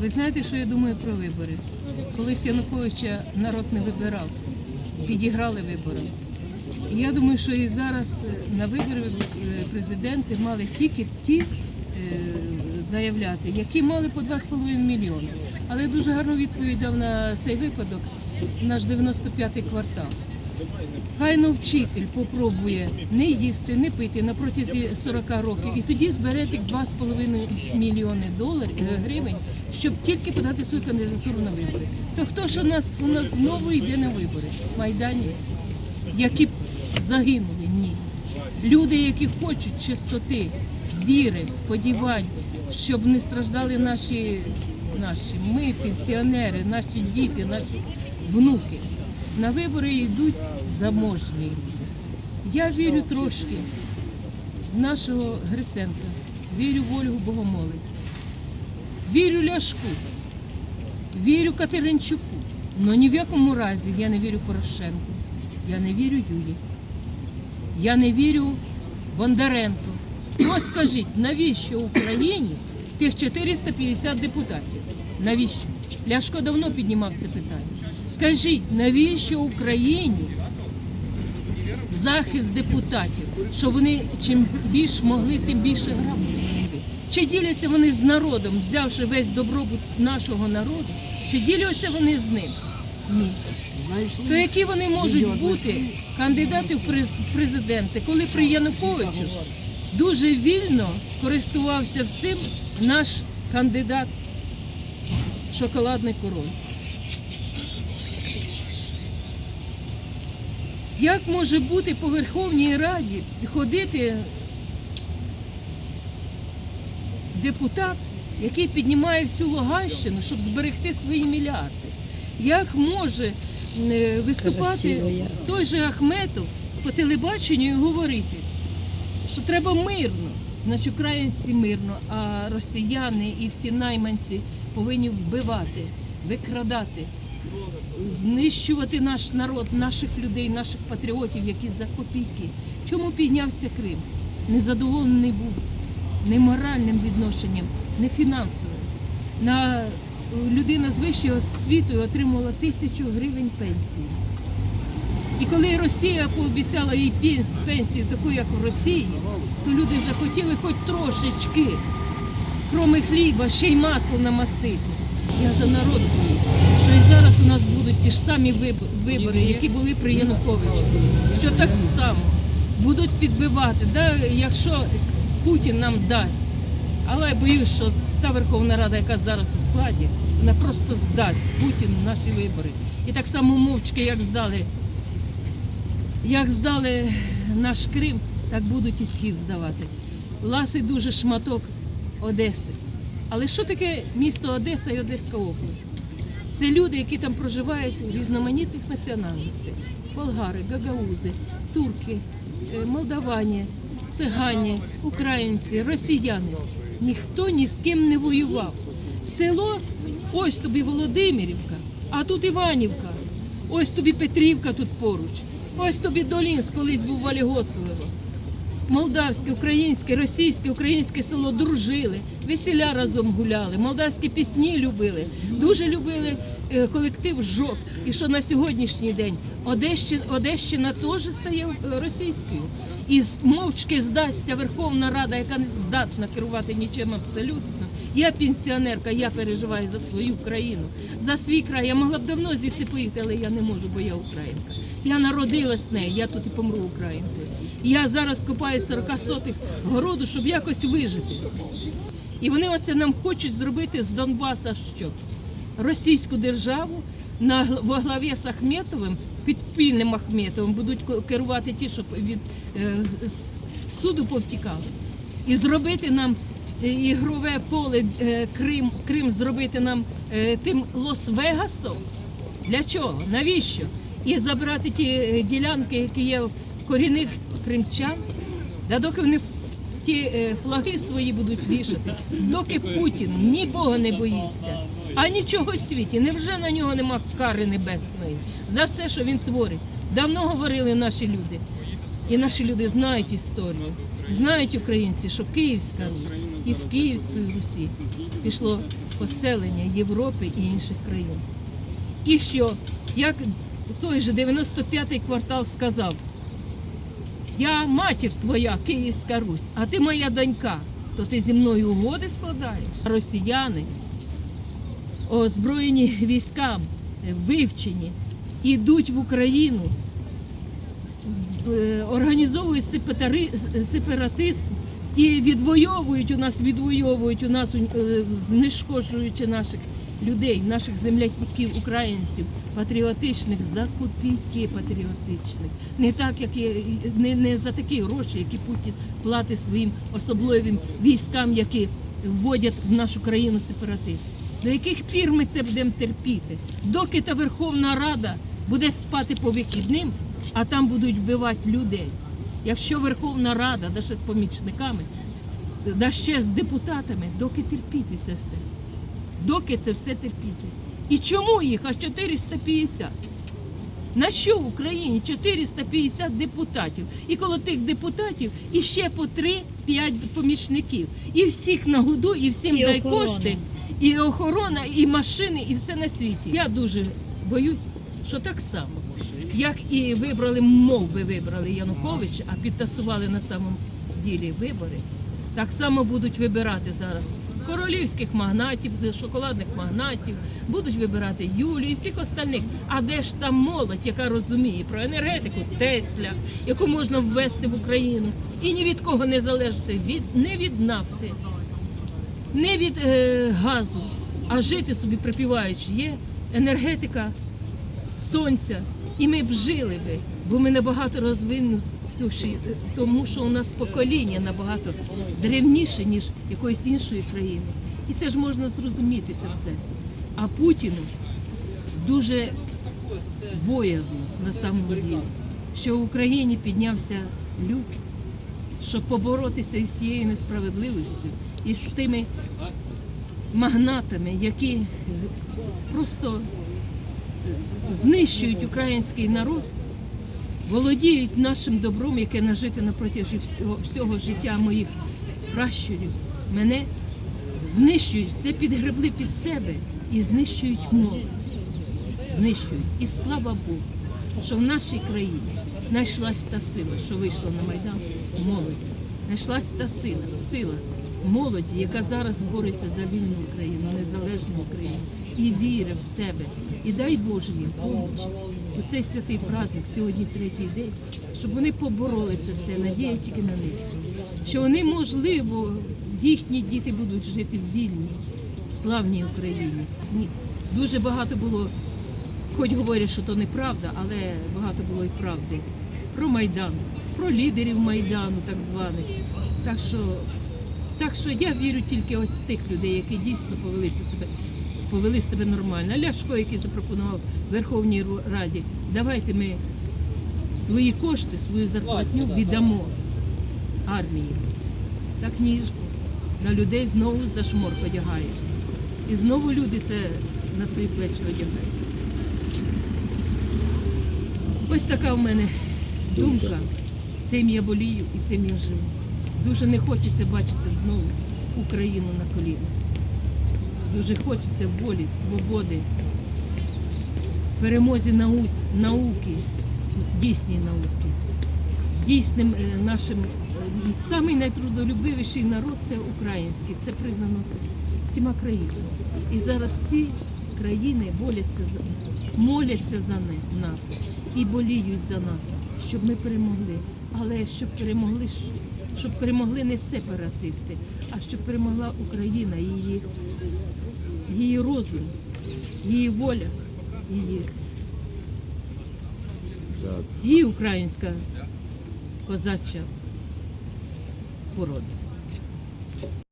Ви знаєте, що я думаю про вибори? Колись Януковича народ не вибирав, підіграли виборам. І я думаю, що і зараз е, на вибори е, президенти мали тільки ті е, заявляти, які мали по 2,5 мільйони. Але дуже гарно відповідав на цей випадок наш 95-й квартал. Хай ну вчитель попробує не їсти, не пити на протязі 40 років, і тоді збере тих 2,5 мільйони доларів е, гривень, щоб тільки подати свою кандидатуру на вибори. То хто ж у нас у нас знову йде на вибори? Майданівці, які загинули? Ні. Люди, які хочуть чистоти, віри, сподівань, щоб не страждали наші, наші ми, пенсіонери, наші діти, наші внуки. На вибори йдуть заможні. Я вірю трошки в нашого Гриценка, вірю в Ольгу Богомолець, вірю Ляшку, вірю Катеринчуку. але ні в якому разі я не вірю Порошенку, я не вірю Юлі, я не вірю Бондаренко. Ось скажіть, навіщо Україні тих 450 депутатів? Навіщо? Ляшко давно піднімав це питання. Скажіть, навіщо Україні захист депутатів, що вони чим більш могли, тим більше грабувати? Чи діляться вони з народом, взявши весь добробут нашого народу? Чи діляться вони з ним? Ні. То які вони можуть бути кандидати в президенти, коли при Януковичу дуже вільно користувався всім наш кандидат шоколадний король? Як може бути по Верховній Раді ходити депутат, який піднімає всю Луганщину, щоб зберегти свої мільярди? Як може виступати той же Ахметов по телебаченню і говорити, що треба мирно, значить українці мирно, а росіяни і всі найманці повинні вбивати, викрадати, знищувати наш народ, наших людей, наших патріотів, які за копійки. Чому піднявся Крим? Незадоволений був не моральним відношенням, не фінансовим. На людина з вищою освітою отримувала тисячу гривень пенсії. І коли Росія пообіцяла їй пенсію, таку як в Росії, то люди захотіли хоч трошечки, кроме хліба, ще й масло намастити. Я за народ боюсь, що і зараз у нас будуть ті ж самі вибори, які були при Януковичу. Що так само будуть підбивати, да, якщо Путін нам дасть. Але я боюсь, що та Верховна Рада, яка зараз у складі, вона просто здасть Путіну наші вибори. І так само мовчки, як здали як здали наш Крим, так будуть і схід здавати. Ласий дуже шматок Одеси. Але що таке місто Одеса і Одеська область? Це люди, які там проживають у різноманітних національностей: болгари, гагаузи, турки, е, молдавані, цигані, українці, росіяни. Ніхто ні з ким не воював. Село, ось тобі Володимирівка, а тут Іванівка, ось тобі Петрівка тут поруч, ось тобі Долінськ, колись був Валігоцево. Молдавське, українське, російське, українське село дружили, весіля разом гуляли, молдавські пісні любили, дуже любили е, колектив ЖОК. І що на сьогоднішній день Одещина, Одещина теж стає е, російською. І мовчки здасться Верховна Рада, яка не здатна керувати нічим абсолютно. Я пенсіонерка, я переживаю за свою країну, за свій край. Я могла б давно звідси поїхати, але я не можу, бо я українка. Я народилась нею, я тут і помру українкою. Я зараз копаю 40 сотих городу, щоб якось вижити. І вони оце нам хочуть зробити з Донбаса що? Російську державу на во главі з Ахметовим, підпільним Ахметовим, будуть керувати ті, щоб від е, суду повтікали. І зробити нам е, ігрове поле е, Крим, Крим зробити нам е, тим Лос-Вегасом. Для чого? Навіщо? І забрати ті е, ділянки, які є в корінних кримчан, да доки вони ті е, флаги свої будуть вішати, доки Путін ні Бога не боїться, а нічого в світі. Невже на нього нема кари небесної за все, що він творить? Давно говорили наші люди. І наші люди знають історію, знають українці, що Київська Русь із Київської Русі пішло поселення Європи і інших країн. І що, як той же 95-й квартал сказав, я матір твоя, Київська Русь, а ти моя донька, то ти зі мною угоди складаєш. Росіяни, озброєні військам, е, вивчені, ідуть в Україну, е, організовують сепаратизм і відвоюють у нас, відвоюють у нас, е, знешкоджуючи наших людей, наших земляків, українців, патріотичних за копійки патріотичних. Не так, як є, не, не за такі гроші, які Путін платить своїм особливим військам, які вводять в нашу країну сепаратизм. До яких пір ми це будемо терпіти? Доки та Верховна Рада буде спати по вихідним, а там будуть вбивати людей. Якщо Верховна Рада, да ще з помічниками, да ще з депутатами, доки терпіти це все? Доки це все терпіти? І чому їх аж 450? На що в Україні 450 депутатів? І коло тих депутатів іще по 3-5 помічників. І всіх нагоду, і всім І дай охорона. кошти, і охорона, і машини, і все на світі. Я дуже боюсь, що так само, як і вибрали, мов би вибрали Януковича, а підтасували на самому ділі вибори, так само будуть вибирати зараз королівських магнатів, шоколадних магнатів, будуть вибирати Юлію і всіх остальних. А де ж там молодь, яка розуміє про енергетику Тесля, яку можна ввести в Україну і ні від кого не залежати, від не від нафти, не від е, газу, а жити собі припіваючи. Є енергетика сонця, і ми б жили би, бо ми набагато тому що у нас покоління набагато древніше, ніж якоїсь іншої країни. І це ж можна зрозуміти це все. А Путіну дуже боязно на самому ділі, що в Україні піднявся люд, щоб поборотися із цією несправедливістю і з тими магнатами, які просто знищують український народ, володіють нашим добром, яке нажите на протязі всього, всього життя моїх пращурів, мене знищують, все підгребли під себе і знищують молодь. Знищують. І слава Богу, що в нашій країні знайшлась та сила, що вийшла на Майдан, молодь. Знайшлась та сила, сила молоді, яка зараз бореться за вільну Україну, незалежну Україну, і вірить в себе. І дай Боже їм помочь у цей святий праздник, сьогодні третій день, щоб вони побороли це все, надія тільки на них. Що вони, можливо, їхні діти будуть жити в вільній, славній Україні. Ні. Дуже багато було, хоч говорять, що то неправда, але багато було і правди. Про Майдан, про лідерів Майдану, так званих. Так що, так що я вірю тільки ось тих людей, які дійсно повели себе, повели себе нормально. Ляшко, який запропонував Верховній Раді, давайте ми свої кошти, свою зарплатню віддамо армії. Так ніж на людей знову за шморк одягають. І знову люди це на свої плечі одягають. Ось така в мене думка. Цим я болію і цим я живу. Дуже не хочеться бачити знову Україну на колінах. Дуже хочеться волі, свободи, перемозі нау... науки, дійсній науки. Дійсним е, нашим е, самий найтрудолюбивіший народ це український. Це признано всіма країнами. І зараз всі країни боляться моляться за нас і боліють за нас, щоб ми перемогли. Але щоб перемогли, щоб перемогли не сепаратисти, а щоб перемогла Україна, її, її розум, її воля, її, її українська козача порода.